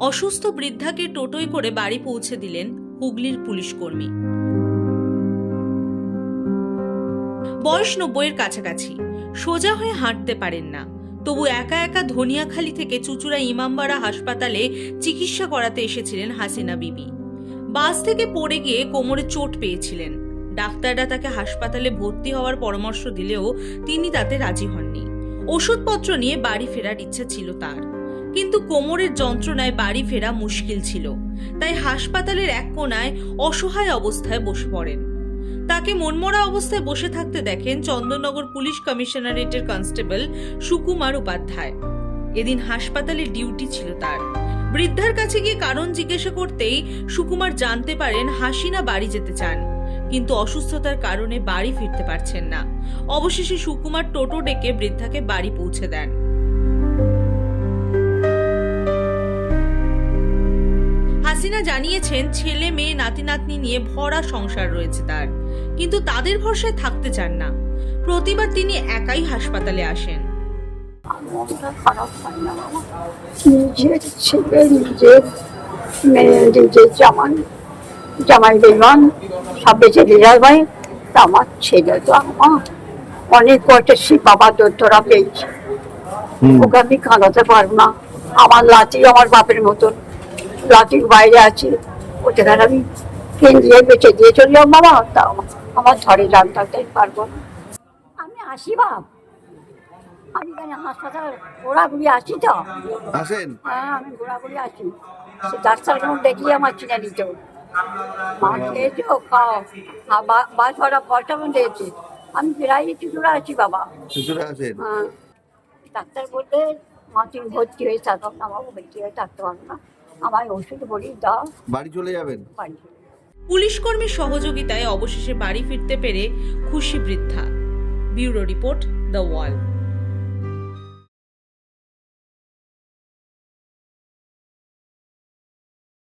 অসুস্থ বৃদ্ধাকে টোটোয় করে বাড়ি পৌঁছে দিলেন হুগলির পুলিশ কর্মী। বয়স নব্বইয়ের কাছাকাছি। সোজা হয়ে হাঁটতে পারেন না। তবু একা একা ধনিয়াখালি থেকে চুচুড়া ইমামবাড়া হাসপাতালে চিকিৎসা করাতে এসেছিলেন হাসিনা বিবি। বাস থেকে পড়ে গিয়ে কোমরে চোট পেয়েছিলেন। ডাক্তাররা তাকে হাসপাতালে ভর্তি হওয়ার পরামর্শ দিলেও তিনি তাতে রাজি হননি। ওষুধপত্র নিয়ে বাড়ি ফেরার ইচ্ছা ছিল তার। কিন্তু কোমরের যন্ত্রণায় বাড়ি ফেরা মুশকিল ছিল। তাই হাসপাতালের এক কোনায় অসহায় অবস্থায় বসে পড়েন। তাকে মনমরা অবস্থায় বসে থাকতে দেখেন চন্দননগর পুলিশ কমিশনারেটের কনস্টেবল সুকুমার উপাধ্যায়। এদিন হাসপাতালে ডিউটি ছিল তার। বৃদ্ধার কাছে গিয়ে কারণ জিজ্ঞাসা করতেই সুকুমার জানতে পারেন হাসিনা বাড়ি যেতে চান, কিন্তু অসুস্থতার কারণে বাড়ি ফিরতে পারছেন না। অবশেষে সুকুমার টোটো ডেকে বৃদ্ধাকে বাড়ি পৌঁছে দেন। হাসিনা জানিয়েছেন ছেলে মেয়ে নাতি নাতনি নিয়ে ভরা সংসার রয়েছে তার। কিন্তু তাদের ভরসায় থাকতে চান না। প্রতিবার তিনি একাই হাসপাতালে আসেন। নিজের ছেলে নিজের মেয়ে নিজের জামাই জামাই বেমান সব বেঁচে রেজাল ভাই তা আমার ছেলে তো আমার। অনেক কষ্টে সে বাবা দোতরা পেয়েছে। ওকে আমি কাঁদাতে পারব না। আমার লাঠি আমার বাপের মতন। লাঠির বাইরে আছে ও যেখানে আমি কেন দিয়ে বেঁচে দিয়ে চললাম বাবা। তা আমার- আমার ধরে জানতে পারব না। আমি আসি বাপ। আমি এখানে হাসপাতাল ঘোরাঘুরি আসি তো। আসেন। হ্যাঁ আমি ঘোরাঘুরি আসি সে ডাক্তারগুলো দেখিয়ে আমার চিনে নিত মা খেয়েছো খাও। বাস ভাড়া পয়সা দিয়েছে আমি প্রায় দূরে আছি বাবা। হ্যাঁ। ডাক্তার বললে মা তুমি ভর্তি হয়ে থাকো আমার ভর্তি হয়ে থাকতে পারব না। আমায় ওষুধ বলি দাও। বাড়ি চলে যাবেন? বাড়ি পুলিশ কর্মীর সহযোগিতায় অবশেষে বাড়ি ফিরতে পেরে খুশি বৃদ্ধা। Bureau report the Wall.